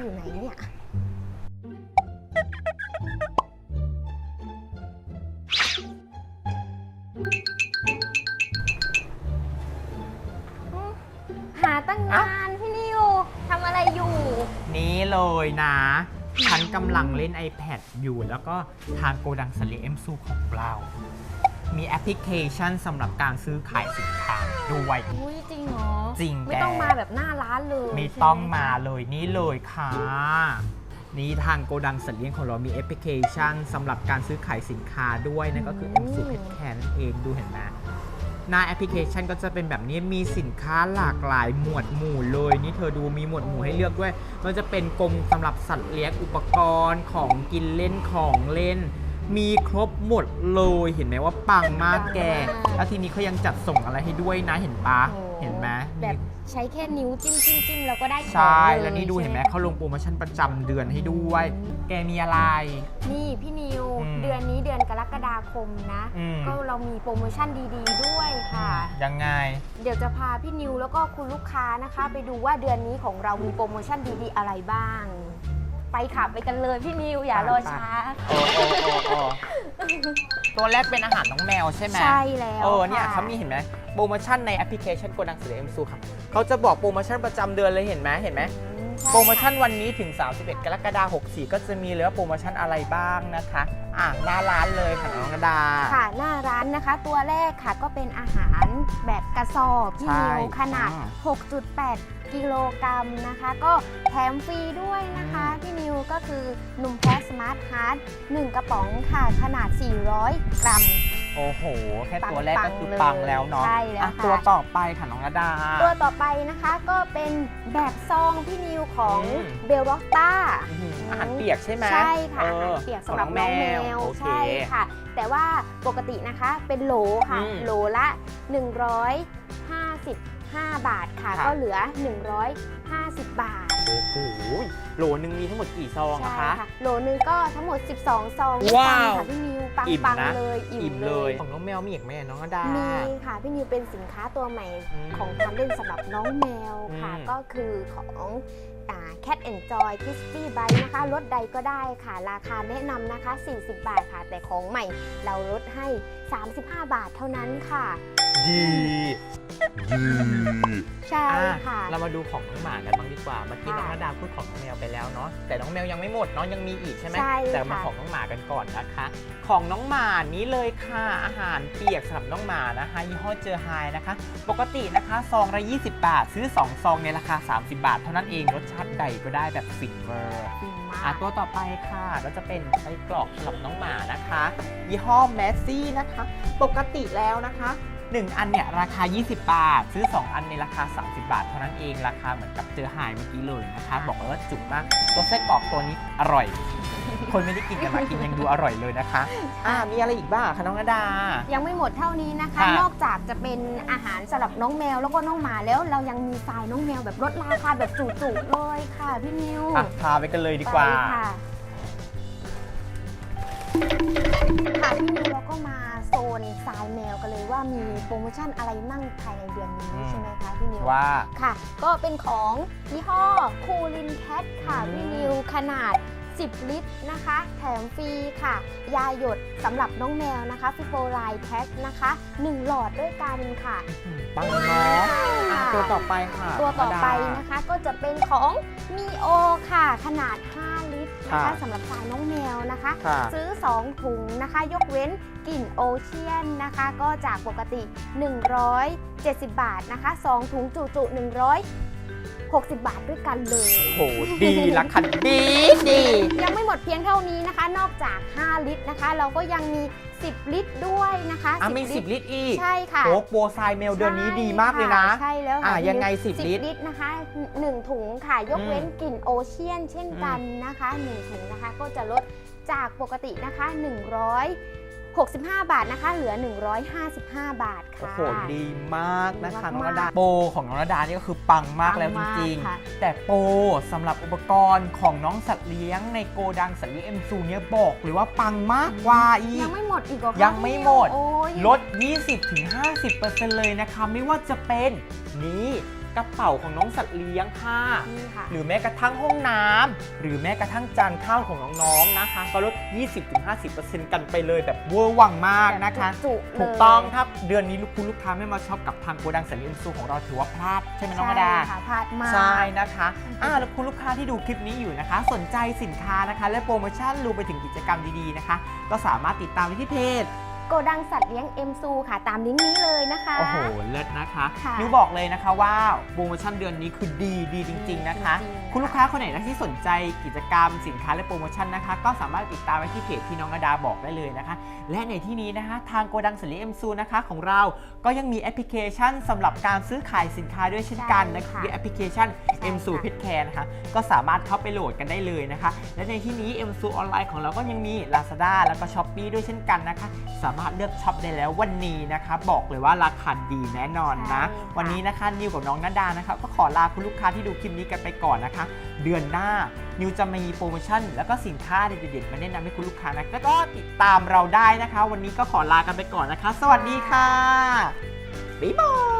อยู่ไหนเนี่ย หาตั้งนานพี่นิวทำอะไรอยู่ นี้เลยนะ ฉันกำลังเล่น iPad อยู่แล้วก็ทางโกดังสลีเอ็มซูของเรา มีแอปพลิเคชันสำหรับการซื้อขายสินค้าด้วย อุ้ยจริงเหรอ จริงไม่แกต้องมาแบบหน้าร้านเลยไม่ใช่หต้องมาเลยนี่เลยค่ะ นี่ทางโกดังสัตว์เลี้ยงของเรามีแอปพลิเคชันสำหรับการซื้อขายสินค้าด้วยนั่นก็คือ m อ Pet Care นั่นเองดูเห็นไหมหน้าแอปพลิเคชันก็จะเป็นแบบนี้มีสินค้าหลากหลายหมวดหมู่เลย นี่เธอดูมีหมวดหมู่ให้เลือกด้วยมันจะเป็นกรงสำหรับสัตว์เลี้ยงอุปกรณ์ของกินเล่นของเล่น มีครบหมดเลยเห็นไหมว่าปังมากแก แล้วทีนี้เขายังจัดส่งอะไรให้ด้วยนะเห็นปะโอ้เห็นไหมแบบใช้แค่นิ้วจิ้มจิ้มจิ้มแล้วก็ได้ของใช่เยแล้วนี่ดูเห็นไหมใช่เขาลงโปรโมชั่นประจำเดือนให้ด้วย แกมีอะไร นี่พี่นิว อืมเดือนนี้เดือนกรกฎาคมนะ อืม ก็เรามีโปรโมชั่นดีๆ ด้วยค่ะ ยังไง เดี๋ยวจะพาพี่นิวแล้วก็คุณลูกค้านะคะ ไปดูว่าเดือนนี้ของเรามีโปรโมชั่นดีๆ อะไรบ้าง ไปค่ะไปกันเลยพี่นิวอย่ารอช้า โอ้โอ้โอ้โอ้ตัวแรกเป็นอาหารน้องแมวใช่ไหมใช่แล้วเออเนี่ยค่ะเขามีเห็นไหมโปรโมชั่นในแอปพลิเคชันโกดังสือเอ็มซูครับเขาจะบอกโปรโมชั่นประจำเดือนเลยเห็นไหมเห็นไหมอืใช่ โปรโมชั่นวันนี้ถึง 31 กรกฎาคม64 ก็จะมีเลยว่าโปรโมชั่นอะไรบ้างนะคะอะหน้าร้านเลยค่ะน้องระดา ค่ะหน้าร้านนะคะ ตัวแรกค่ะก็เป็นอาหารแบบกระสอบพี่ใช่นิวขนาดอืม6.8 กิโลกรัมนะคะ ก็แถมฟรีด้วยนะคะ พี่นิวก็คือหนุ่มแพสสมาร์ทฮาร์ด1กระป๋องค่ะ ขนาด 400 กรัม โอ้โห แค่ตัวแรกปัก็งๆคือเลยปังแล้วเนาะใช่แล้วอะค่ะ ตัวต่อไปค่ะน้องระดา ตัวต่อไปนะคะก็เป็นแบบซองพี่นิวของอืม เบลร็อกต้า อื้อหืออาหารเปียกใช่ไหมใช่ค่ะออาอหารเปียกสำหรับน้องแมวโอเค ใช่ค่ะ แต่ว่าปกตินะคะเป็นโหลค่ะ อืมโหลละ 155 บาทค่ะค่ะก็เหลือ 150 บาทโอ้โหโหลนึงมีทั้งหมดกี่ซองอะใช่คะ ค่ะโหลนึงก็ทั้งหมด 12 ซองด้วยว้าว กันค่ะพี่นิวปังอิ่มปังนะเลยอิ่มเลย ของน้องแมวมีอีกไหมน้องระดา มีค่ะ พี่นิวเป็นสินค้าตัวใหม่อืมของทำเล่นสำหรับน้องแมวค่ะ อืม ก็คือของอ่า Cat Enjoy Crispy Bite นะคะลดใดก็ได้ค่ะ ราคาแนะนำนะคะ 40 บาทค่ะ แต่ของใหม่เราลดให้ 35 บาทเท่านั้นค่ะ ดีดีใช่อะค่ะ เรามาดูของน้องหมากันบ้างดีกว่า เมื่อกี้ค่ะน้องระดาพูดของน้องแมวไปแล้วเนาะ แต่น้องแมวยังไม่หมดเนาะยังมีอีกใช่ไหมใช่แต่มาค่ะของน้องหมากันก่อนนะคะ ของน้องหมานี้เลยค่ะ อาหารเปียกสำหรับน้องหมานะคะยี่ห้อเจอไฮนะคะ ปกตินะคะซองละ20 บาท ซื้อ 2 ซองในราคา 30 บาท เท่านั้นเอง รสชาติใดก็ได้แบบฟินเวอร์ฟินมาอะก ตัวต่อไปค่ะก็จะเป็นไส้กรอกสำหรับน้องหมานะคะ ยี่ห้อแมสซี่นะคะ ปกติแล้วนะคะ 1 อันเนี่ยราคา 20 บาท ซื้อ 2 อันในราคา 30 บาทเท่านั้นเองราคาเหมือนกับเจอไฮเมื่อกี้เลยนะคะ บอกเลยว่าจุกมาก ตัวไส้กรอกตัวนี้อร่อย คนไม่ได้กินกันมากินยังดูอร่อยเลยนะคะ อ่ามีอะไรอีกบ้างคะน้องระดา ยังไม่หมดเท่านี้นะคะ ค่ะนอกจากจะเป็นอาหารสำหรับน้องแมวแล้วก็น้องหมาแล้วเรายังมีทรายน้องแมวแบบลดราคาแบบจุๆเลยค่ะพี่นิวอะพาไปกันเลยดีกว่า ไปค่ะค่ะพี่นิวเราก็ มาโซนทรายแมวกันเลยว่ามีโปรโมชั่นอะไรมั่งภายในเดือนนี้อืมใช่ไหมคะพี่นิวว่าค่ะ ก็เป็นของยี่ห้อคูลินแคทค่ะอืมพี่นิวขนาด 10 ลิตรนะคะ แถมฟรีค่ะ ยาหยดสำหรับน้องแมวนะคะฟิโปไลแพ็คนะคะ 1 หลอดด้วยกันค่ะปังเนาะอะตัวต่อไปค่ะ ตัวต่อไประดานะคะก็จะเป็นของมีโอค่ะขนาด5ลิตร นะคะค่ะสำหรับสายน้องแมวนะคะ ค่ะ ซื้อ 2 ถุงนะคะ ยกเว้นกลิ่นโอเชียนนะคะ ก็จากปกติ 170 บาทนะคะ 2 ถุงจุจุ160 บาทด้วยกันเลย โหดีละคันดีดี ยังไม่หมดเพียงเท่านี้นะคะ นอกจาก 5 ลิตรนะคะ เราก็ยังมี 10 ลิตรด้วยนะคะอะมี 10 ลิตรอีกใช่ค่ะโอ้โปรไซเมลเดือนนี้ดีมากเลยนะ ใช่แล้วค่ะอะพี่ยังไงนิว10 ลิตรลิตรนะคะ 1 ถุงค่ะ ยกเว้นอืมกลิ่นโอเชียน เช่นกันนะคะ 1 ถุงนะคะก็จะลดจากปกตินะคะ 165 บาทนะคะ เหลือ 155 บาทโอ้ค่ะโห ดีมากนะคะดีน้องมากระดา โปรของน้องระดานี่ก็คือปังมากแล้วจปังมากริงค่ะๆแต่โปรสำหรับอุปกรณ์ของน้องสัตว์เลี้ยงในโกดังสัตว์เลี้ยงเอ็มซูเนี่ยบอกเลยว่าปังมากกว่าอียักงไม่หมดอีกเหรอคะยังไม่หมดโอ้ยลด 20-50%เลยนะคะ ไม่ว่าจะเป็นนี่ กระเป๋าของน้องสัตว์เลี้ยงค่ะ นี่ค่ะ หรือแม้กระทั่งห้องน้ำหรือแม้กระทั่งจานข้าวของน้องๆนะคะ ก็ลด 20-50%กันไปเลยแบบเวอร์วังมากนะคะแบบจุๆเลย ถูกต้องครับเดือนนี้ลูกคุณลูกค้าไม่มาช็อปกับทางโกดังสันนิเอ็มซูของเราถือว่าพลาด ใช่ไหมน้องกระดา ใช่ค่ะพลาดมาก ใช่นะคะอ่าแล้วคุณลูกค้าที่ดูคลิปนี้อยู่นะคะ สนใจสินค้านะคะ และโปรโมชั่นรวมไปถึงกิจกรรมดีๆนะคะ ก็สามารถติดตามได้ที่เพจ โกดังสัตว์เลี้ยงเอ็มซูค่ะ ตามลิงก์นี้เลยนะคะ โอ้โห เลิศนะคะค่ะ นิวบอกเลยนะคะว่าโปรโมชั่นเดือนนี้คือดีดีจริง ๆ นะคะ จริงๆ คุณลูกค้าคนไหนนะที่สนใจกิจกรรมสินค้าและโปรโมชั่นนะคะ ก็สามารถติดตามไว้ที่เพจที่น้องอดาบอกได้เลยนะคะ และในที่นี้นะคะ ทางโกดังสลีเอ็มซูนะคะของเรา ก็ยังมีแอปพลิเคชันสำหรับการซื้อขายสินค้าด้วยเช่นกันนะใช่คะค่ะคือแอปพลิเคชันใช่ M ซูค่ะเพจแคร์นะคะ ก็สามารถเข้าไปโหลดกันได้เลยนะคะ และในที่นี้ M ซูออนไลน์ของเราก็ยังมี Lazada แล้วก็ s h อ p e e ด้วยเช่นกันนะคะ สามารถเลือกช็อปได้แล้ววันนี้นะคะบอกเลยว่าราคาดีแน่นอนนะ ใช่ค่ะ วันนี้นะคะนิวกับน้องนาดานะคะก็ขอลาคุณลูกค้าที่ดูคลิปนี้กันไปก่อนนะคะ เดือนหน้านิวจะมีโปรโมชั่น แล้วก็สินค้าเด็ดๆมาแนะนำให้คุณลูกค้านะแล้วก็ติดตามเราได้นะคะ วันนี้ก็ขอลากันไปก่อนนะคะ สวัสดีค่ะบ๊ายบาย